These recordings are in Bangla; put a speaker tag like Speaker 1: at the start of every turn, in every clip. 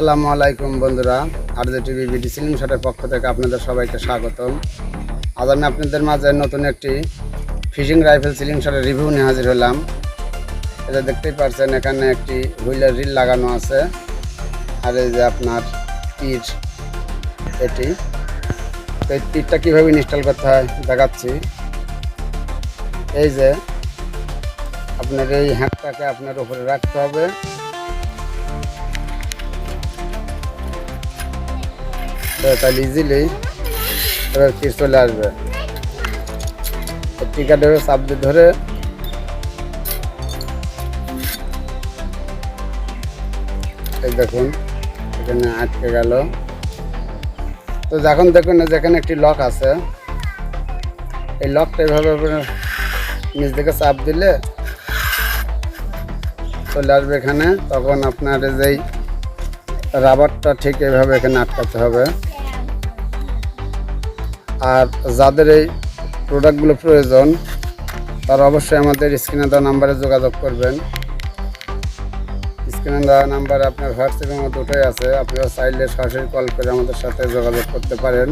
Speaker 1: আসসালামু আলাইকুম বন্ধুরা আর যে টিভি বিডি সিলিম শার্টের পক্ষ থেকে আপনাদের সবাইকে স্বাগতম। আজ আমি আপনাদের মাঝে নতুন একটি ফিশিং রাইফেল সিলিং শার্টের রিভিউ নিয়ে হাজির হলাম। এটা দেখতেই পারছেন, এখানে একটি হুইলের রিল লাগানো আছে। আর এই যে আপনার তীর এটি। তো এই তীরটা কীভাবে ইনস্টল করতে হয় দেখাচ্ছি। এই যে আপনার এই হ্যাঁকটাকে আপনার উপরে রাখতে হবে। তাহলে ইজিলি এবার তীর চলে আসবে। টিকা টিকাটা চাপ দিয়ে ধরে এই দেখুন, এখানে আটকে গেল। তো যখন দেখুন যেখানে একটি লক আছে, এই লকটা এভাবে নিচ থেকে চাপ দিলে চলে আসবে এখানে। তখন আপনার যেই রাবারটা ঠিক এভাবে এখানে আটকাতে হবে। আর যাদের এই প্রোডাক্টগুলো প্রয়োজন, তারা অবশ্যই আমাদের স্ক্রিনে দেওয়া নাম্বারে যোগাযোগ করবেন। স্ক্রিনে দেওয়া নাম্বারে আপনার হোয়াটসঅ্যাপের মধ্যে দুটোই আছে। আপনারা চাইলে সরাসরি কল করে আমাদের সাথে যোগাযোগ করতে পারেন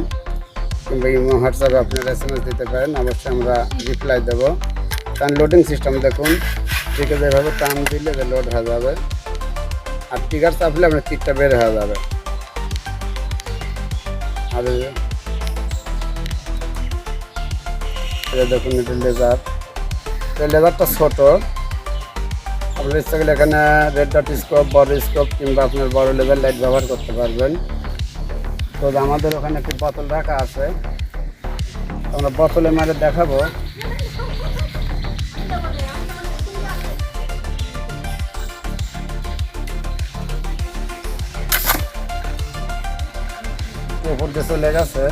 Speaker 1: কিংবা ইমো হোয়াটসঅ্যাপে আপনারা এস দিতে পারেন। অবশ্যই আমরা রিপ্লাই দেবো। কারণ লোডিং সিস্টেম দেখুন। ঠিক আছে, এভাবে টান দিলে লোড হয়ে যাবে। আর টিকার চাপলে আপনার টিকটা বের হয়ে যাবে। আর এটা দেখুন, এটা লেজার লেজারটা ছোট। আপনার ইচ্ছা করলে এখানে রেড ডট স্কোপ বড় স্কোপ কিংবা আপনার বড় লেজার লাইট ব্যবহার করতে পারবেন। তো আমাদের ওখানে একটি বোতল রাখা আছে। আমরা বোতলে মারে দেখাবো। উপর দিয়ে চলে গেছে।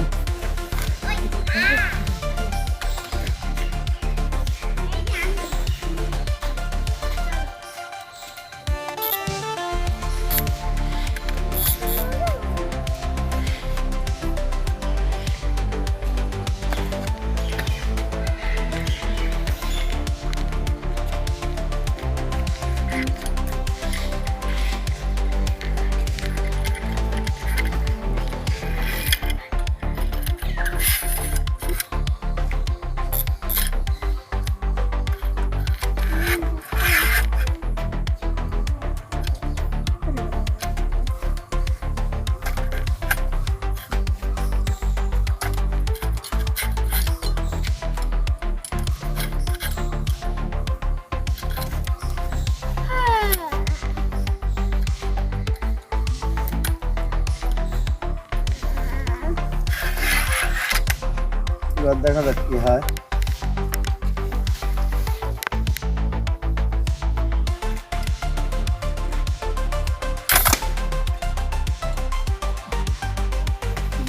Speaker 1: এবার দেখা যাক কি হয়।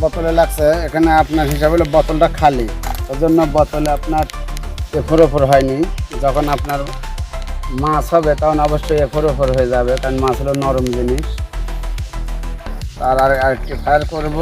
Speaker 1: বোতলে লাগছে, এখানে আপনার হিসাব হলো বোতলটা খালি। ওই জন্য বোতলে আপনার এফোর ওফর হয়নি। যখন আপনার মাছ হবে, তখন অবশ্যই এফোর ওফর হয়ে যাবে, কারণ মাছ হলো নরম জিনিস। আর আরেকটি ফায়ার করব।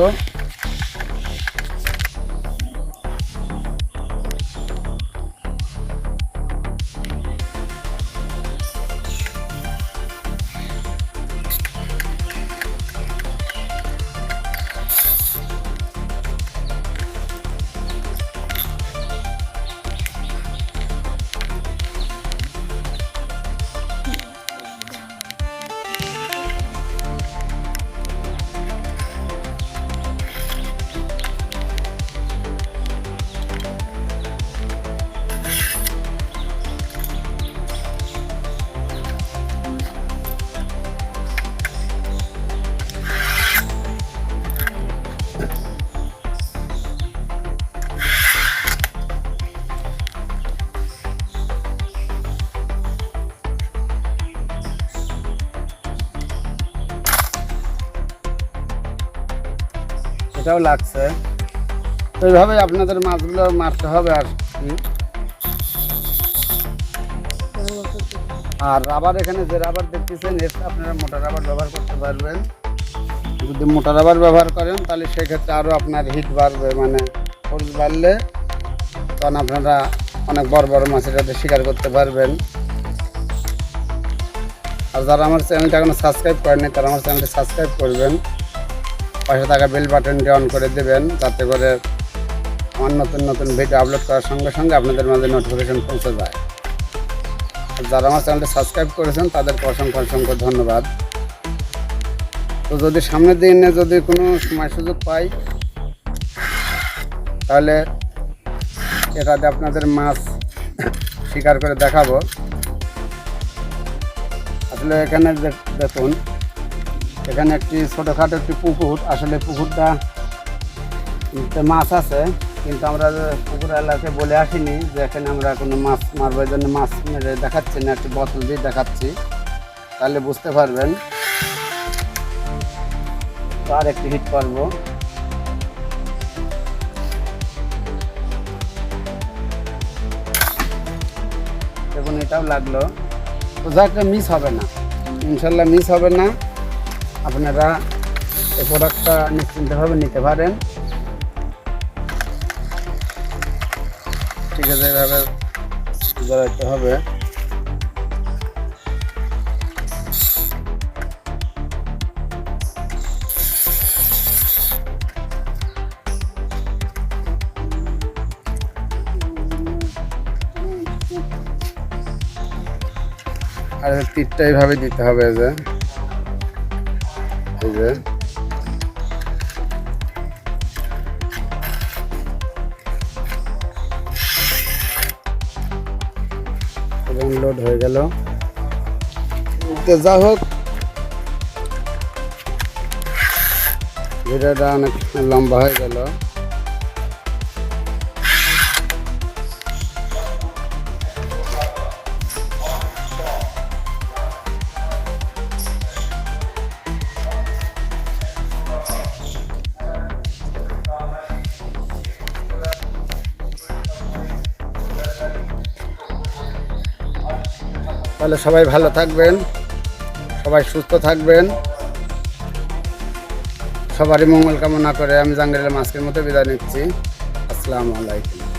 Speaker 1: এটাও লাগছে। এইভাবে আপনাদের মাছগুলো মারতে হবে আর কি। আর রাবার এখানে যে রাবার দেখতেছেন এর আপনারা মোটা রাবার ব্যবহার করতে পারবেন। যদি মোটা রাবার ব্যবহার করেন, তাহলে সেক্ষেত্রে আরও আপনার হিট বাড়বে মানে ফোর্স বাড়লে তখন আপনারা অনেক বড় বড় মাছের সাথে শিকার করতে পারবেন। আর যারা আমার চ্যানেলটা এখনও সাবস্ক্রাইব করেনি তারা আমার চ্যানেলটি সাবস্ক্রাইব করবেন। পাশে থাকা বেল বাটনটি অন করে দেবেন, তাতে করে আমার নতুন নতুন ভিডিও আপলোড করার সঙ্গে সঙ্গে আপনাদের মাঝে নোটিফিকেশন পৌঁছে যায়। যারা আমার চ্যানেলটি সাবস্ক্রাইব করেছেন, তাদেরকে অসংখ্য অসংখ্য ধন্যবাদ। তো যদি সামনের দিনে যদি কোনো সময় সুযোগ পাই, তাহলে এটাতে আপনাদের মাছ শিকার করে দেখাবো। আসলে এখানে দেখুন এখানে একটি ছোটোখাটো একটি পুকুর। আসলে পুকুরটা মাছ আছে, কিন্তু আমরা পুকুর এলাকায় বলে আসিনি যে এখানে আমরা কোনো মাছ মারবো, এই জন্য মাছ মেরে দেখাচ্ছি না, একটি বোতল দিয়ে দেখাচ্ছি। তাহলে বুঝতে পারবেন। আর একটি হিট করব। দেখুন, এটাও লাগল। তো যাক, মিস হবে না। ইনশাল্লাহ মিস হবে না। আপনারা এই প্রোডাক্টটা নিশ্চিন্তভাবে নিতে পারেন। ঠিক আছে, এভাবে জড়াইতে হবে। আর তীরটা এইভাবে দিতে হবে যে এই যে এবং লোড হয়ে গেল। তো যা হোক ভিডিওটা অনেক লম্বা হয়ে গেল। তাহলে সবাই ভালো থাকবেন, সবাই সুস্থ থাকবেন। সবারই মঙ্গল কামনা করে আমি জাঙ্গিরের মাস্কের মতো বিদায় নিচ্ছি। আসসালামু আলাইকুম।